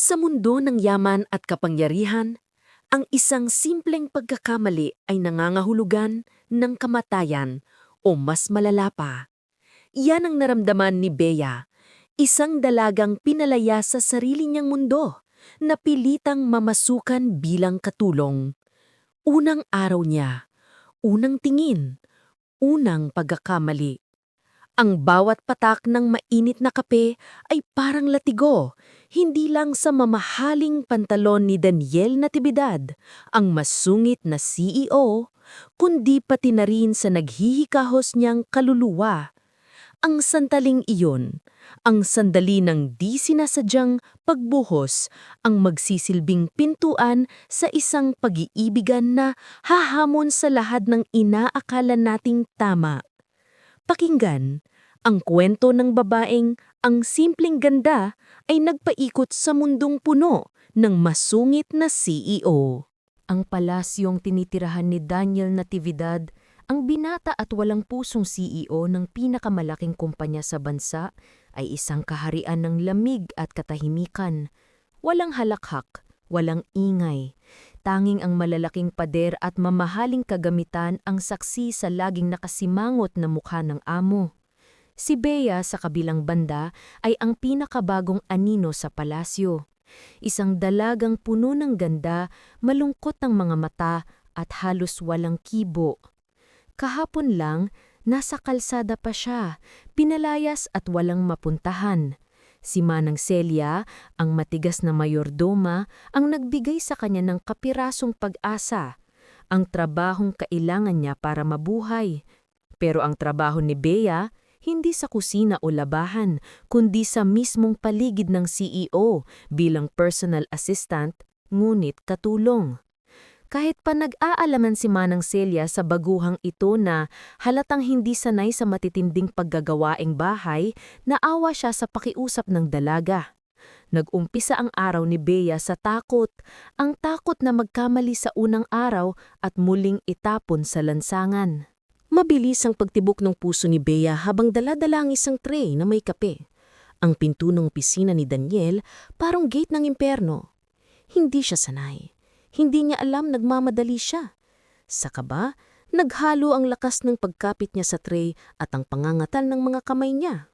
Sa mundo ng yaman at kapangyarihan, ang isang simpleng pagkakamali ay nangangahulugan ng kamatayan o mas malala pa. Yan ang naramdaman ni Bea, isang dalagang pinalaya sa sarili niyang mundo na pilitang mamasukan bilang katulong. Unang araw niya, unang tingin, unang pagkakamali. Ang bawat patak ng mainit na kape ay parang latigo, hindi lang sa mamahaling pantalon ni Daniel Natividad, ang masungit na CEO, kundi pati na rin sa naghihikahos niyang kaluluwa. Ang sandaling iyon, ang sandali ng di sinasadyang pagbuhos, ang magsisilbing pintuan sa isang pag-iibigan na hahamon sa lahat ng inaakala nating tama. Pakinggan, ang kwento ng babaeng ang simpleng ganda ay nagpaikot sa mundong puno ng masungit na CEO. Ang palasyong tinitirahan ni Daniel Natividad, ang binata at walang pusong CEO ng pinakamalaking kumpanya sa bansa, ay isang kaharian ng lamig at katahimikan. Walang halakhak, walang ingay. Tanging ang malalaking pader at mamahaling kagamitan ang saksi sa laging nakasimangot na mukha ng amo. Si Bea sa kabilang banda ay ang pinakabagong anino sa palasyo. Isang dalagang puno ng ganda, malungkot ang mga mata at halos walang kibo. Kahapon lang, nasa kalsada pa siya, pinalayas at walang mapuntahan. Si Manang Celia, ang matigas na mayordoma, ang nagbigay sa kanya ng kapirasong pag-asa, ang trabahong kailangan niya para mabuhay. Pero ang trabaho ni Bea, hindi sa kusina o labahan, kundi sa mismong paligid ng CEO bilang personal assistant, ngunit katulong. Kahit pa nag-aalaman si Manang Celia sa baguhang ito na halatang hindi sanay sa matitinding paggagawaing bahay, naawa siya sa pakiusap ng dalaga. Nag-umpisa ang araw ni Bea sa takot, ang takot na magkamali sa unang araw at muling itapon sa lansangan. Mabilis ang pagtibok ng puso ni Bea habang daladala ang isang tray na may kape. Ang pinto ng opisina ni Daniel parang gate ng imperno. Hindi siya sanay. Hindi niya alam nagmamadali siya. Sa kaba, naghalo ang lakas ng pagkapit niya sa tray at ang pangangatal ng mga kamay niya.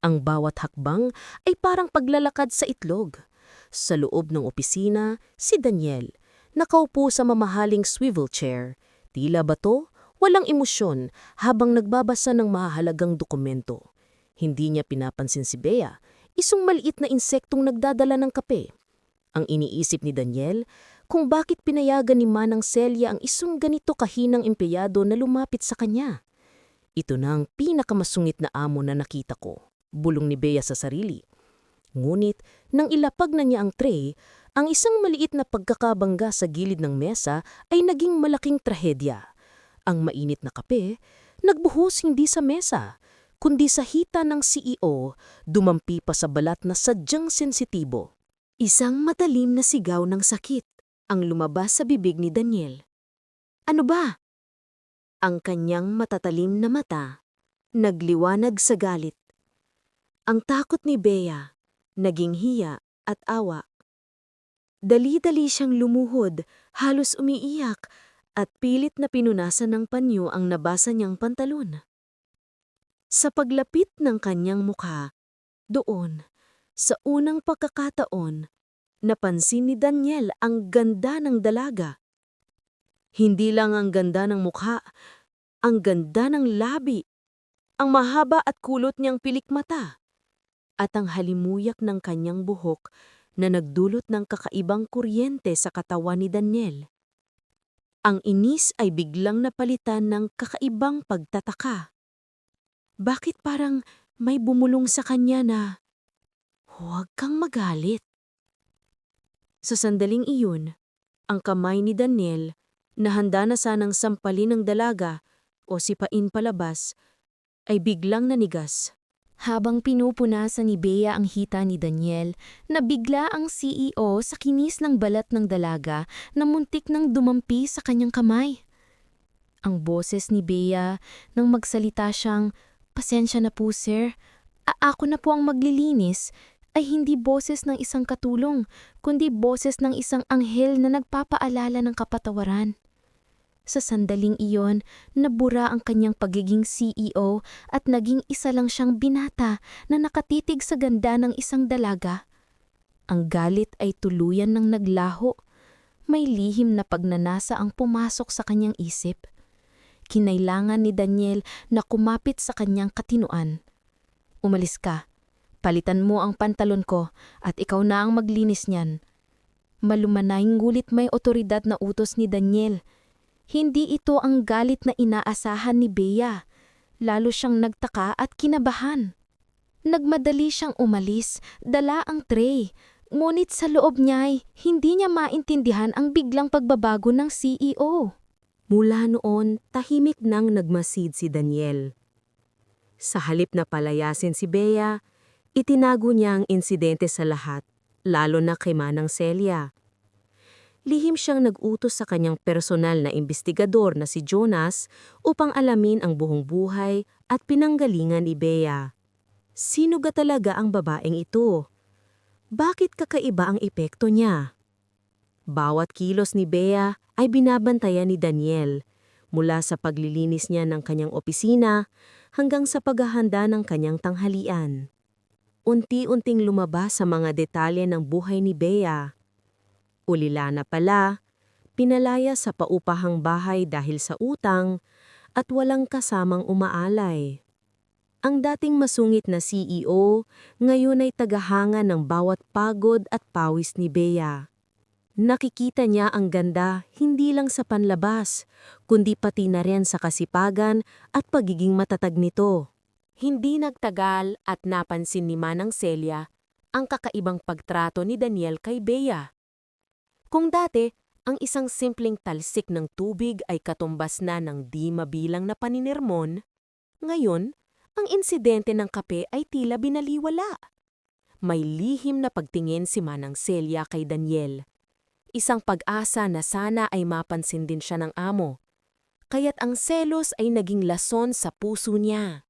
Ang bawat hakbang ay parang paglalakad sa itlog. Sa loob ng opisina, si Daniel, nakaupo sa mamahaling swivel chair, tila bato, walang emosyon habang nagbabasa ng mahalagang dokumento. Hindi niya pinapansin si Bea, isang maliit na insektong nagdadala ng kape. Ang iniisip ni Daniel, kung bakit pinayagan ni Manang Celia ang isang ganito kahinang empleyado na lumapit sa kanya. Ito na ang pinakamasungit na amo na nakita ko, bulong ni Bea sa sarili. Ngunit, nang ilapag na niya ang tray, ang isang maliit na pagkakabangga sa gilid ng mesa ay naging malaking trahedya. Ang mainit na kape, nagbuhos hindi sa mesa, kundi sa hita ng CEO, dumampi pa sa balat na sadyang sensitibo. Isang matalim na sigaw ng sakit ang lumabas sa bibig ni Daniel. Ano ba? Ang kanyang matatalim na mata, nagliwanag sa galit. Ang takot ni Bea, naging hiya at awa. Dali-dali siyang lumuhod, halos umiiyak, at pilit na pinunasan ng panyo ang nabasa niyang pantalon. Sa paglapit ng kanyang mukha, doon, sa unang pagkakataon, napansin ni Daniel ang ganda ng dalaga. Hindi lang ang ganda ng mukha, ang ganda ng labi, ang mahaba at kulot niyang pilik mata, at ang halimuyak ng kanyang buhok na nagdulot ng kakaibang kuryente sa katawan ni Daniel. Ang inis ay biglang napalitan ng kakaibang pagtataka. Bakit parang may bumulong sa kanya na, Huwag kang magalit. Sa sandaling iyon, ang kamay ni Daniel, na handa na sanang sampalin ng dalaga o sipain palabas, ay biglang nanigas. Habang pinupunasan ni Bea ang hita ni Daniel, nabigla ang CEO sa kinis ng balat ng dalaga na muntik nang dumampi sa kanyang kamay. Ang boses ni Bea nang magsalita siyang, Pasensya na po sir, A ako na po ang maglilinis, ay hindi boses ng isang katulong, kundi boses ng isang anghel na nagpapaalala ng kapatawaran. Sa sandaling iyon, nabura ang kanyang pagiging CEO at naging isa lang siyang binata na nakatitig sa ganda ng isang dalaga. Ang galit ay tuluyan ng naglaho. May lihim na pagnanasa ang pumasok sa kanyang isip. Kinailangan ni Daniel na kumapit sa kanyang katinuan. Umalis ka. Palitan mo ang pantalon ko at ikaw na ang maglinis niyan. Malumanay ngulit may otoridad na utos ni Daniel. Hindi ito ang galit na inaasahan ni Bea. Lalo siyang nagtaka at kinabahan. Nagmadali siyang umalis, dala ang tray. Ngunit sa loob niya'y hindi niya maintindihan ang biglang pagbabago ng CEO. Mula noon, tahimik nang nagmasid si Daniel. Sa halip na palayasin si Bea, itinago niya ang insidente sa lahat, lalo na kay Manang Celia. Lihim siyang nag-utos sa kanyang personal na investigador na si Jonas upang alamin ang buhong buhay at pinanggalingan ni Bea. Sino ga talaga ang babaeng ito? Bakit kakaiba ang epekto niya? Bawat kilos ni Bea ay binabantayan ni Daniel, mula sa paglilinis niya ng kanyang opisina hanggang sa paghahanda ng kanyang tanghalian. Unti-unting lumabas sa mga detalye ng buhay ni Bea. Ulila na pala, pinalaya sa paupahang bahay dahil sa utang at walang kasamang umaalay. Ang dating masungit na CEO ngayon ay tagahanga ng bawat pagod at pawis ni Bea. Nakikita niya ang ganda hindi lang sa panlabas, kundi pati na rin sa kasipagan at pagiging matatag nito. Hindi nagtagal at napansin ni Manang Celia ang kakaibang pagtrato ni Daniel kay Bea. Kung dati, ang isang simpleng talsik ng tubig ay katumbas na ng di mabilang na paninirmon, ngayon, ang insidente ng kape ay tila binaliwala. May lihim na pagtingin si Manang Celia kay Daniel. Isang pag-asa na sana ay mapansin din siya ng amo. Kaya't ang selos ay naging lason sa puso niya.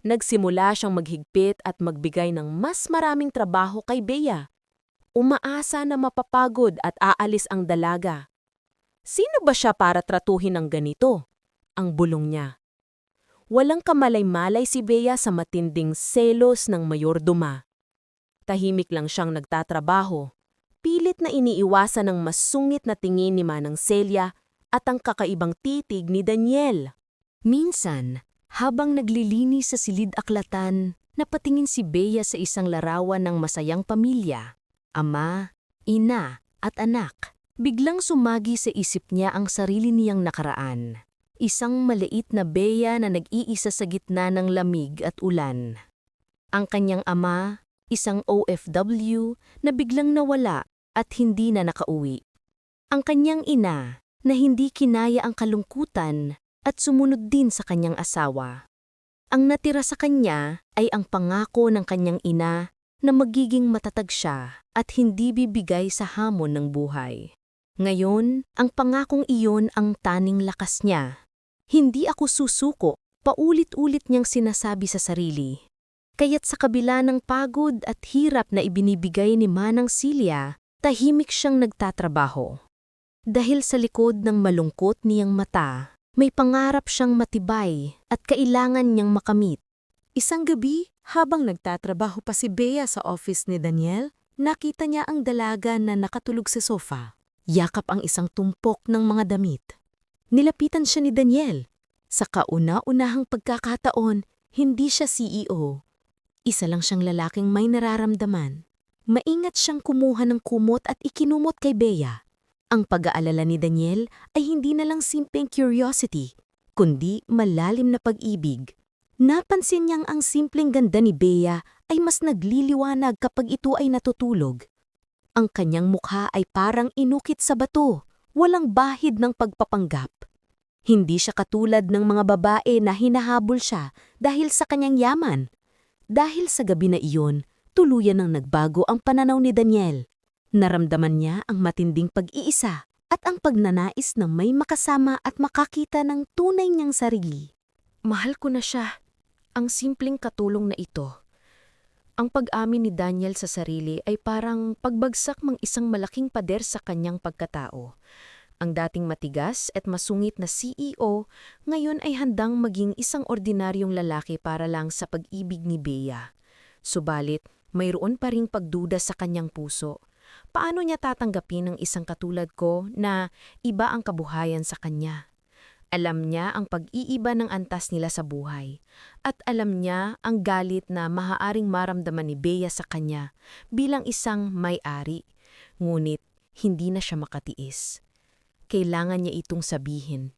Nagsimula siyang maghigpit at magbigay ng mas maraming trabaho kay Bea. Umaasa na mapapagod at aalis ang dalaga. Sino ba siya para tratuhin ng ganito? Ang bulong niya. Walang kamalay-malay si Bea sa matinding selos ng mayordoma. Tahimik lang siyang nagtatrabaho. Pilit na iniiwasan ng masungit na tingin ni Manang Celia at ang kakaibang titig ni Daniel. Minsan, habang naglilinis sa silid-aklatan, napatingin si Bea sa isang larawan ng masayang pamilya. Ama, ina, at anak. Biglang sumagi sa isip niya ang sarili niyang nakaraan. Isang maliit na Bea na nag-iisa sa gitna ng lamig at ulan. Ang kanyang ama, isang OFW na biglang nawala at hindi na nakauwi. Ang kanyang ina na hindi kinaya ang kalungkutan at sumunod din sa kanyang asawa. Ang natira sa kanya ay ang pangako ng kanyang ina na magiging matatag siya at hindi bibigay sa hamon ng buhay. Ngayon, ang pangakong iyon ang taning lakas niya. Hindi ako susuko, paulit-ulit niyang sinasabi sa sarili. Kaya't sa kabila ng pagod at hirap na ibinibigay ni Manang Silya, tahimik siyang nagtatrabaho. Dahil sa likod ng malungkot niyang mata, may pangarap siyang matibay at kailangan niyang makamit. Isang gabi, habang nagtatrabaho pa si Bea sa office ni Daniel, nakita niya ang dalaga na nakatulog sa sofa. Yakap ang isang tumpok ng mga damit. Nilapitan siya ni Daniel. Sa kauna-unahang pagkakataon, hindi siya CEO. Isa lang siyang lalaking may nararamdaman. Maingat siyang kumuha ng kumot at ikinumot kay Bea. Ang pag-aalala ni Daniel ay hindi na lang simpleng curiosity, kundi malalim na pag-ibig. Napansin niyang ang simpleng ganda ni Bea ay mas nagliliwanag kapag ito ay natutulog. Ang kanyang mukha ay parang inukit sa bato, walang bahid ng pagpapanggap. Hindi siya katulad ng mga babae na hinahabol siya dahil sa kanyang yaman. Dahil sa gabi na iyon, tuluyan ang nagbago ang pananaw ni Daniel. Naramdaman niya ang matinding pag-iisa at ang pagnanais na may makasama at makakita ng tunay niyang sarili. Mahal ko na siya. Ang simpleng katulong na ito. Ang pag-amin ni Daniel sa sarili ay parang pagbagsak ng isang malaking pader sa kanyang pagkatao. Ang dating matigas at masungit na CEO ngayon ay handang maging isang ordinaryong lalaki para lang sa pag-ibig ni Bea. Subalit, mayroon pa ring pagduda sa kanyang puso. Paano niya tatanggapin ang isang katulad ko na iba ang kabuhayan sa kanya? Alam niya ang pag-iiba ng antas nila sa buhay. At alam niya ang galit na maaaring maramdaman ni Bea sa kanya bilang isang may-ari. Ngunit hindi na siya makatiis. Kailangan niya itong sabihin.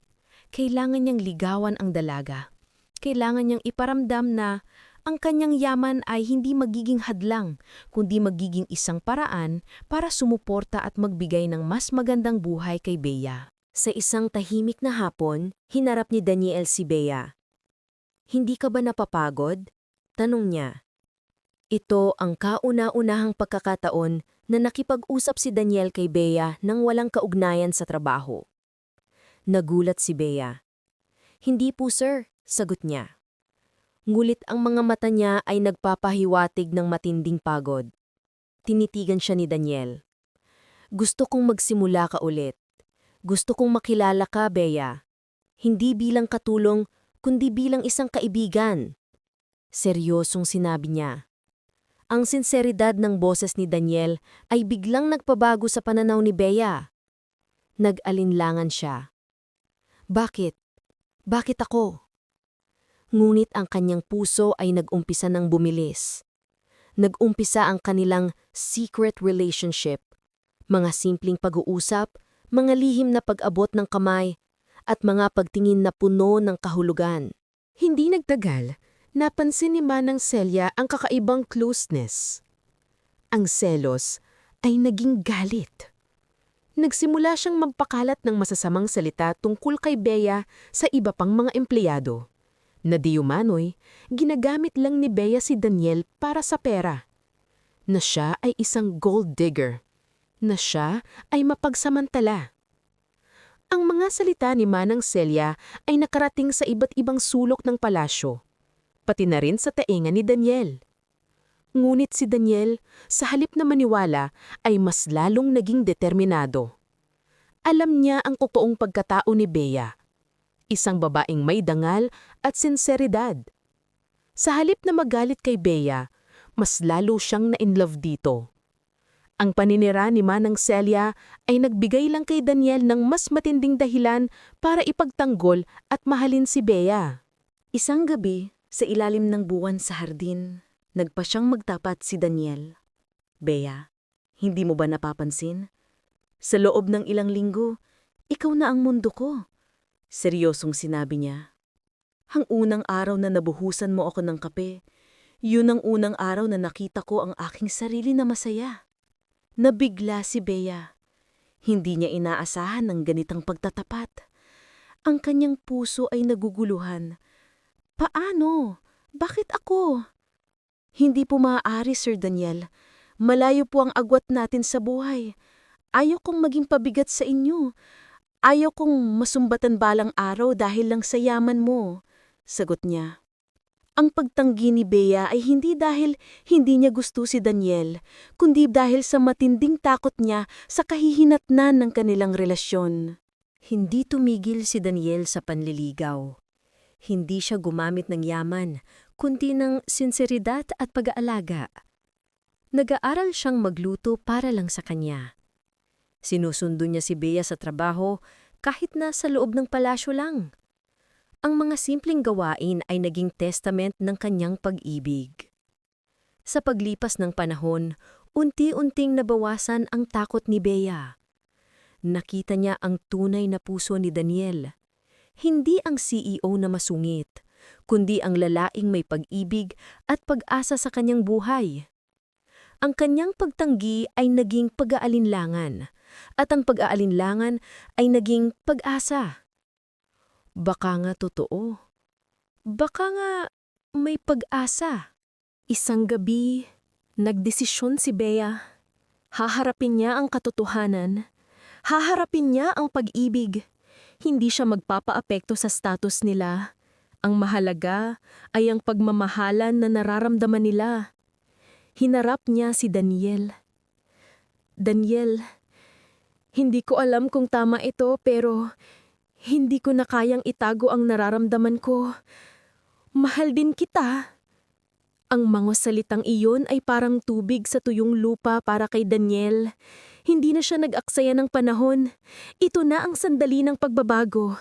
Kailangan niyang ligawan ang dalaga. Kailangan niyang iparamdam na ang kanyang yaman ay hindi magiging hadlang, kundi magiging isang paraan para sumuporta at magbigay ng mas magandang buhay kay Bea. Sa isang tahimik na hapon, hinarap ni Daniel si Bea. Hindi ka ba napapagod? Tanong niya. Ito ang kauna-unahang pagkakataon na nakipag-usap si Daniel kay Bea nang walang kaugnayan sa trabaho. Nagulat si Bea. Hindi po sir, sagot niya. Ngulit ang mga mata niya ay nagpapahiwatig ng matinding pagod. Tinitigan siya ni Daniel. Gusto kong magsimula ka ulit. Gusto kong makilala ka, Bea. Hindi bilang katulong, kundi bilang isang kaibigan. Seryosong sinabi niya. Ang sinseridad ng boses ni Daniel ay biglang nagpabago sa pananaw ni Bea. Nag-alinlangan siya. Bakit? Bakit ako? Ngunit ang kanyang puso ay nag-umpisa ng bumilis. Nag-umpisa ang kanilang secret relationship. Mga simpleng pag-uusap, mga lihim na pag-abot ng kamay, at mga pagtingin na puno ng kahulugan. Hindi nagtagal, napansin ni Manang Celia ang kakaibang closeness. Ang selos ay naging galit. Nagsimula siyang magpakalat ng masasamang salita tungkol kay Bea sa iba pang mga empleyado. Na di umano'y, ginagamit lang ni Bea si Daniel para sa pera. Na siya ay isang gold digger. Na siya ay mapagsamantala. Ang mga salita ni Manang Celia ay nakarating sa iba't ibang sulok ng palasyo, pati na rin sa tainga ni Daniel. Ngunit si Daniel, sa halip na maniwala, ay mas lalong naging determinado. Alam niya ang totoong pagkatao ni Bea, isang babaeng may dangal at sinseridad. Sa halip na magalit kay Bea, mas lalo siyang na-inlove dito. Ang paninira ni Manang Celia ay nagbigay lang kay Daniel ng mas matinding dahilan para ipagtanggol at mahalin si Bea. Isang gabi, sa ilalim ng buwan sa hardin, nagpa siyang magtapat si Daniel. Bea, hindi mo ba napapansin? Sa loob ng ilang linggo, ikaw na ang mundo ko. Seryosong sinabi niya. Ang unang araw na nabuhusan mo ako ng kape, yun ang unang araw na nakita ko ang aking sarili na masaya. Nabigla si Bea. Hindi niya inaasahan ng ganitang pagtatapat. Ang kanyang puso ay naguguluhan. Paano? Bakit ako? Hindi po maaari, Sir Daniel. Malayo po ang agwat natin sa buhay. Ayaw kong maging pabigat sa inyo. Ayaw kong masumbatan balang araw dahil lang sa yaman mo, sagot niya. Ang pagtanggi ni Bea ay hindi dahil hindi niya gusto si Daniel, kundi dahil sa matinding takot niya sa kahihinatnan ng kanilang relasyon. Hindi tumigil si Daniel sa panliligaw. Hindi siya gumamit ng yaman, kundi ng sinseridad at pag-aalaga. Nag-aaral siyang magluto para lang sa kanya. Sinusundo niya si Bea sa trabaho kahit na sa loob ng palasyo lang. Ang mga simpleng gawain ay naging testament ng kanyang pag-ibig. Sa paglipas ng panahon, unti-unting nabawasan ang takot ni Bea. Nakita niya ang tunay na puso ni Daniel. Hindi ang CEO na masungit, kundi ang lalaing may pag-ibig at pag-asa sa kanyang buhay. Ang kanyang pagtanggi ay naging pag-aalinlangan, at ang pag-aalinlangan ay naging pag-asa. Baka nga totoo. Baka nga may pag-asa. Isang gabi, nagdesisyon si Bea. Haharapin niya ang katotohanan. Haharapin niya ang pag-ibig. Hindi siya magpapaapekto sa status nila. Ang mahalaga ay ang pagmamahalan na nararamdaman nila. Hinarap niya si Daniel. Daniel, hindi ko alam kung tama ito pero hindi ko na kayang itago ang nararamdaman ko. Mahal din kita. Ang mga salitang iyon ay parang tubig sa tuyong lupa para kay Daniel. Hindi na siya nag-aksaya ng panahon. Ito na ang sandali ng pagbabago.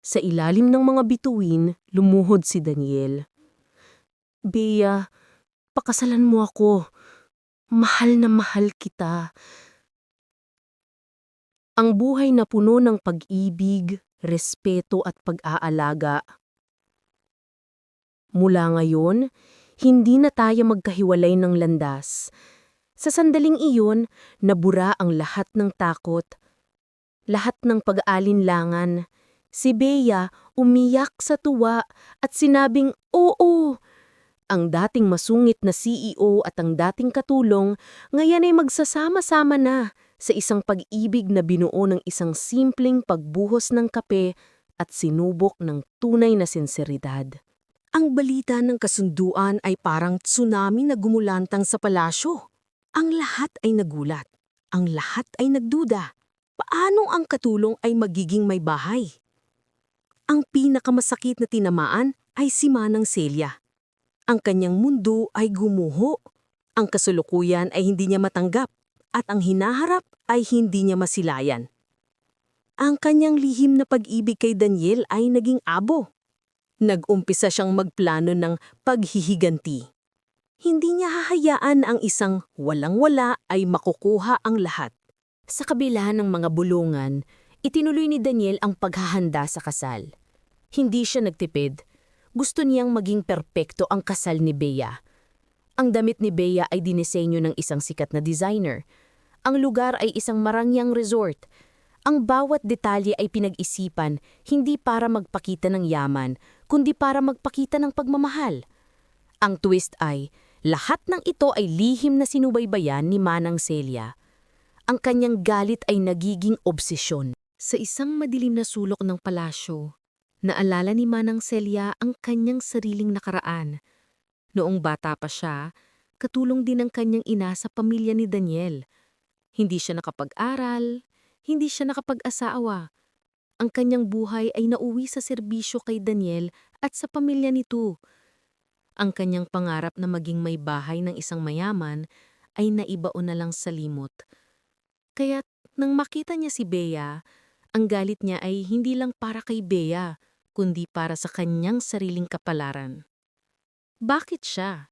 Sa ilalim ng mga bituin, lumuhod si Daniel. Bea, pakasalan mo ako. Mahal na mahal kita. Ang buhay na puno ng pag-ibig, respeto at pag-aalaga. Mula ngayon, hindi na tayo magkahiwalay ng landas. Sa sandaling iyon, nabura ang lahat ng takot, lahat ng pag-aalinlangan. Si Bea umiyak sa tuwa at sinabing oo. Ang dating masungit na CEO at ang dating katulong ngayon ay magsasama-sama na sa isang pag-ibig na binuo ng isang simpleng pagbuhos ng kape at sinubok ng tunay na sinseridad. Ang balita ng kasunduan ay parang tsunami na gumulantang sa palasyo. Ang lahat ay nagulat. Ang lahat ay nagduda. Paano ang katulong ay magiging may bahay? Ang pinakamasakit na tinamaan ay si Manang Celia. Ang kanyang mundo ay gumuho. Ang kasulukuyan ay hindi niya matanggap at ang hinaharap ay hindi niya masilayan. Ang kanyang lihim na pag-ibig kay Daniel ay naging abo. Nag-umpisa siyang magplano ng paghihiganti. Hindi niya hahayaan ang isang walang-wala ay makukuha ang lahat. Sa kabila ng mga bulungan, itinuloy ni Daniel ang paghahanda sa kasal. Hindi siya nagtipid. Gusto niyang maging perpekto ang kasal ni Bea. Ang damit ni Bea ay dinisenyo ng isang sikat na designer. Ang lugar ay isang marangyang resort. Ang bawat detalye ay pinag-isipan hindi para magpakita ng yaman, kundi para magpakita ng pagmamahal. Ang twist ay, lahat ng ito ay lihim na sinubaybayan ni Manang Celia. Ang kanyang galit ay nagiging obsesyon. Sa isang madilim na sulok ng palasyo, naalala ni Manang Celia ang kanyang sariling nakaraan. Noong bata pa siya, katulong din ang kanyang ina sa pamilya ni Daniel. Hindi siya nakapag-aral, hindi siya nakapag-asawa. Ang kanyang buhay ay nauwi sa serbisyo kay Daniel at sa pamilya nito. Ang kanyang pangarap na maging may bahay ng isang mayaman ay naibaon na lang sa limot. Kaya't nang makita niya si Bea, ang galit niya ay hindi lang para kay Bea, kundi para sa kanyang sariling kapalaran. Bakit siya?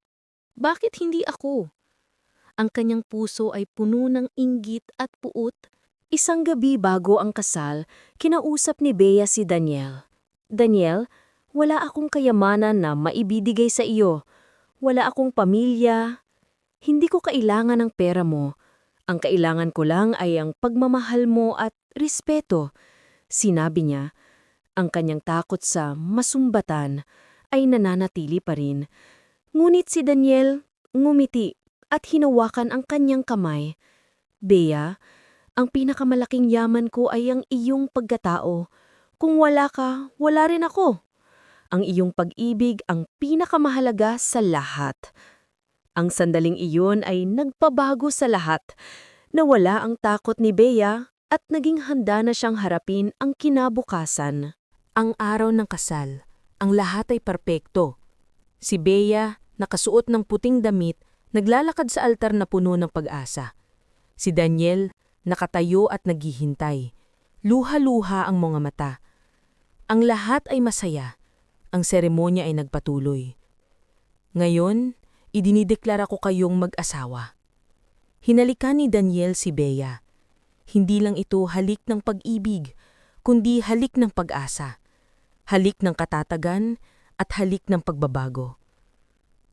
Bakit hindi ako? Ang kanyang puso ay puno ng inggit at puot. Isang gabi bago ang kasal, kinausap ni Bea si Daniel. Daniel, wala akong kayamanan na maibidigay sa iyo. Wala akong pamilya. Hindi ko kailangan ng pera mo. Ang kailangan ko lang ay ang pagmamahal mo at respeto. Sinabi niya, ang kanyang takot sa masumbatan ay nananatili pa rin. Ngunit si Daniel ngumiti at hinawakan ang kanyang kamay. Bea, ang pinakamalaking yaman ko ay ang iyong pagkatao. Kung wala ka, wala rin ako. Ang iyong pag-ibig ang pinakamahalaga sa lahat. Ang sandaling iyon ay nagpabago sa lahat. Nawala ang takot ni Bea at naging handa na siyang harapin ang kinabukasan. Ang araw ng kasal, ang lahat ay perpekto. Si Bea, nakasuot ng puting damit, naglalakad sa altar na puno ng pag-asa. Si Daniel, nakatayo at naghihintay. Luha-luha ang mga mata. Ang lahat ay masaya. Ang seremonya ay nagpatuloy. Ngayon, idinideklara ko kayong mag-asawa. Hinalikan ni Daniel si Bea. Hindi lang ito halik ng pag-ibig, kundi halik ng pag-asa halik ng katatagan at halik ng pagbabago.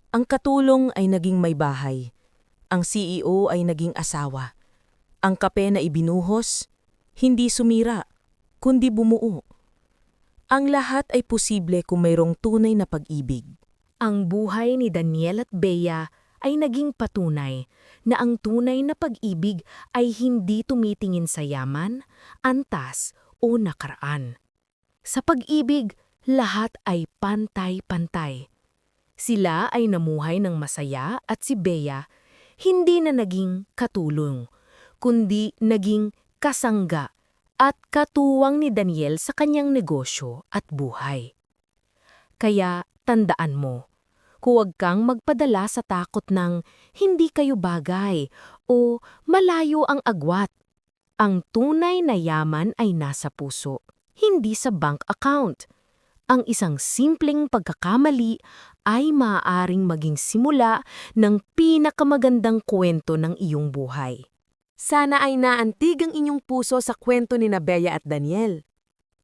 Ang katulong ay naging may bahay. Ang CEO ay naging asawa. Ang kape na ibinuhos, hindi sumira, kundi bumuo. Ang lahat ay posible kung mayroong tunay na pag-ibig. Ang buhay ni Daniel at Bea ay naging patunay na ang tunay na pag-ibig ay hindi tumitingin sa yaman, antas o nakaraan. Sa pag-ibig, lahat ay pantay-pantay. Sila ay namuhay ng masaya at si Bea hindi na naging katulong, kundi naging kasangga at katuwang ni Daniel sa kanyang negosyo at buhay. Kaya tandaan mo, huwag kang magpadala sa takot ng hindi kayo bagay o malayo ang agwat. Ang tunay na yaman ay nasa puso, hindi sa bank account. Ang isang simpleng pagkakamali ay maaaring maging simula ng pinakamagandang kwento ng iyong buhay. Sana ay naantig ang inyong puso sa kwento ni Nabea at Daniel.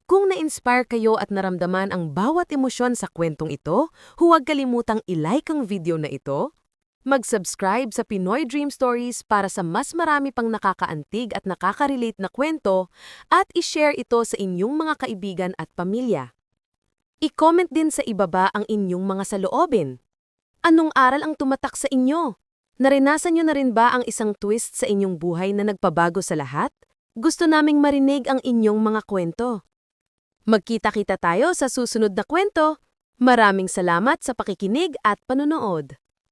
Kung na-inspire kayo at naramdaman ang bawat emosyon sa kwentong ito, huwag kalimutang i-like ang video na ito, mag-subscribe sa Pinoy Dream Stories para sa mas marami pang nakakaantig at nakaka-relate na kwento, at i-share ito sa inyong mga kaibigan at pamilya. I-comment din sa ibaba ang inyong mga saloobin. Anong aral ang tumatak sa inyo? Narinasan nyo na rin ba ang isang twist sa inyong buhay na nagpabago sa lahat? Gusto naming marinig ang inyong mga kwento. Magkita-kita tayo sa susunod na kwento. Maraming salamat sa pakikinig at panonood.